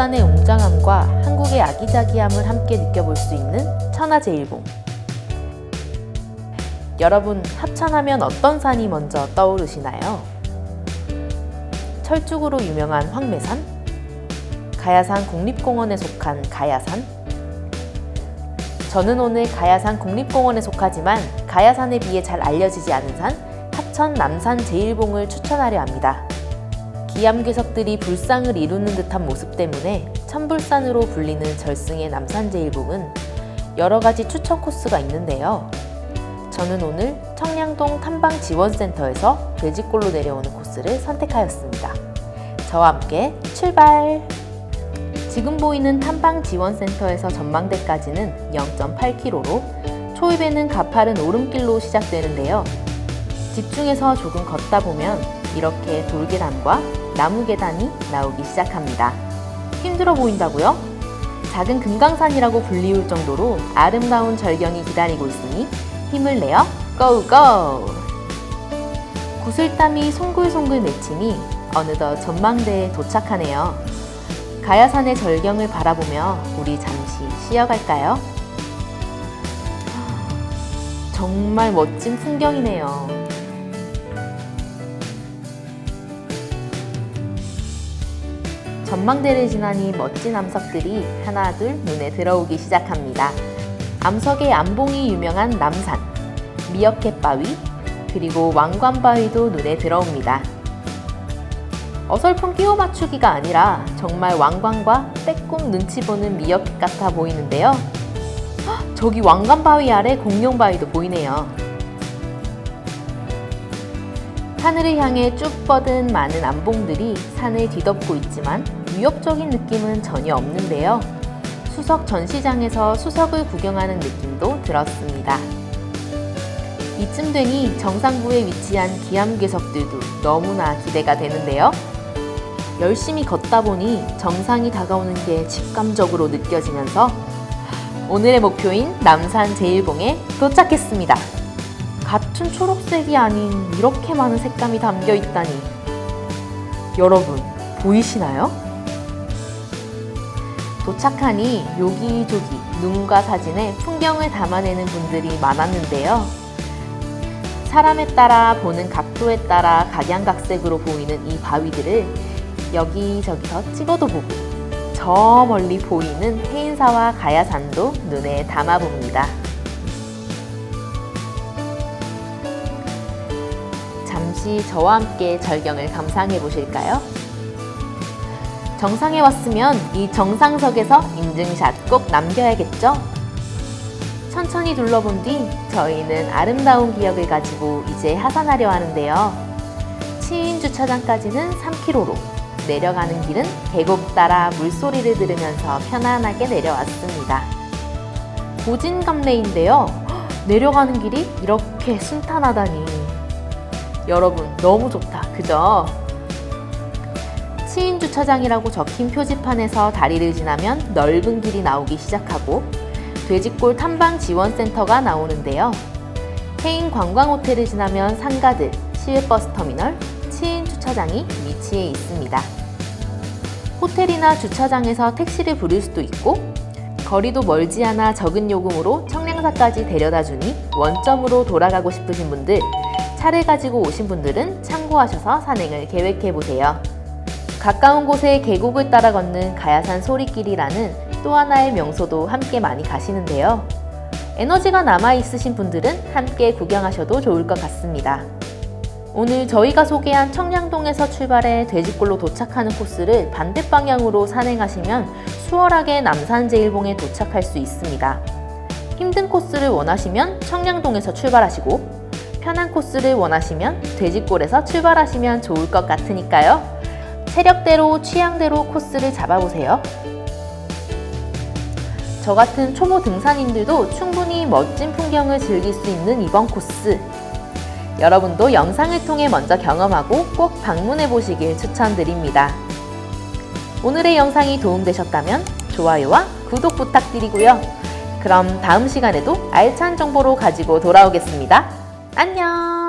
국산의 웅장함과 한국의 아기자기함을 함께 느껴볼 수 있는 천하제일봉. 여러분, 합천하면 어떤 산이 먼저 떠오르시나요? 철쭉으로 유명한 황매산? 가야산 국립공원에 속한 가야산? 저는 오늘 가야산 국립공원에 속하지만 가야산에 비해 잘 알려지지 않은 산 합천 남산 제일봉을 추천하려 합니다. 기암괴석들이 불상을 이루는 듯한 모습 때문에 천불산으로 불리는 절승의 남산제일봉은 여러 가지 추천 코스가 있는데요. 저는 오늘 청량동 탐방지원센터에서 돼지골로 내려오는 코스를 선택하였습니다. 저와 함께 출발! 지금 보이는 탐방지원센터에서 전망대까지는 0.8km로 초입에는 가파른 오름길로 시작되는데요. 집중해서 조금 걷다 보면 이렇게 돌계단과 나무 계단이 나오기 시작합니다. 힘들어 보인다고요? 작은 금강산이라고 불리울 정도로 아름다운 절경이 기다리고 있으니 힘을 내어 고고! 구슬땀이 송글송글 맺히니 어느덧 전망대에 도착하네요. 가야산의 절경을 바라보며 우리 잠시 쉬어갈까요? 정말 멋진 풍경이네요. 전망대를 지나니 멋진 암석들이 하나둘 눈에 들어오기 시작합니다. 암석의 암봉이 유명한 남산, 미어캣바위, 그리고 왕관바위도 눈에 들어옵니다. 어설픈 끼워 맞추기가 아니라 정말 왕관과 빼꼼 눈치 보는 미어캣 같아 보이는데요. 헉, 저기 왕관바위 아래 공룡바위도 보이네요. 하늘을 향해 쭉 뻗은 많은 암봉들이 산을 뒤덮고 있지만 위협적인 느낌은 전혀 없는데요. 수석 전시장에서 수석을 구경하는 느낌도 들었습니다. 이쯤 되니 정상부에 위치한 기암괴석들도 너무나 기대가 되는데요. 열심히 걷다 보니 정상이 다가오는 게 직감적으로 느껴지면서 오늘의 목표인 남산 제일봉에 도착했습니다. 같은 초록색이 아닌 이렇게 많은 색감이 담겨 있다니. 여러분, 보이시나요? 도착하니 여기저기 눈과 사진에 풍경을 담아내는 분들이 많았는데요. 사람에 따라 보는 각도에 따라 각양각색으로 보이는 이 바위들을 여기저기서 찍어도 보고 저 멀리 보이는 해인사와 가야산도 눈에 담아봅니다. 잠시 저와 함께 절경을 감상해 보실까요? 정상에 왔으면 이 정상석에서 인증샷 꼭 남겨야겠죠? 천천히 둘러본 뒤 저희는 아름다운 기억을 가지고 이제 하산하려 하는데요. 치인 주차장까지는 3km로 내려가는 길은 계곡 따라 물소리를 들으면서 편안하게 내려왔습니다. 고진감래인데요. 내려가는 길이 이렇게 순탄하다니. 여러분, 너무 좋다. 그죠? 치인 주차장이라고 적힌 표지판에서 다리를 지나면 넓은 길이 나오기 시작하고 돼지골 탐방 지원센터가 나오는데요. 해인 관광호텔을 지나면 상가들, 시외버스 터미널, 치인 주차장이 위치해 있습니다. 호텔이나 주차장에서 택시를 부를 수도 있고 거리도 멀지 않아 적은 요금으로 청량사까지 데려다 주니 원점으로 돌아가고 싶으신 분들 차를 가지고 오신 분들은 참고하셔서 산행을 계획해 보세요. 가까운 곳에 계곡을 따라 걷는 가야산 소리길이라는 또 하나의 명소도 함께 많이 가시는데요. 에너지가 남아 있으신 분들은 함께 구경하셔도 좋을 것 같습니다. 오늘 저희가 소개한 청량동에서 출발해 돼지골로 도착하는 코스를 반대 방향으로 산행하시면 수월하게 남산제일봉에 도착할 수 있습니다. 힘든 코스를 원하시면 청량동에서 출발하시고 편한 코스를 원하시면 돼지골에서 출발하시면 좋을 것 같으니까요. 체력대로 취향대로 코스를 잡아보세요. 저 같은 초보 등산인들도 충분히 멋진 풍경을 즐길 수 있는 이번 코스. 여러분도 영상을 통해 먼저 경험하고 꼭 방문해 보시길 추천드립니다. 오늘의 영상이 도움되셨다면 좋아요와 구독 부탁드리고요. 그럼 다음 시간에도 알찬 정보로 가지고 돌아오겠습니다. 안녕!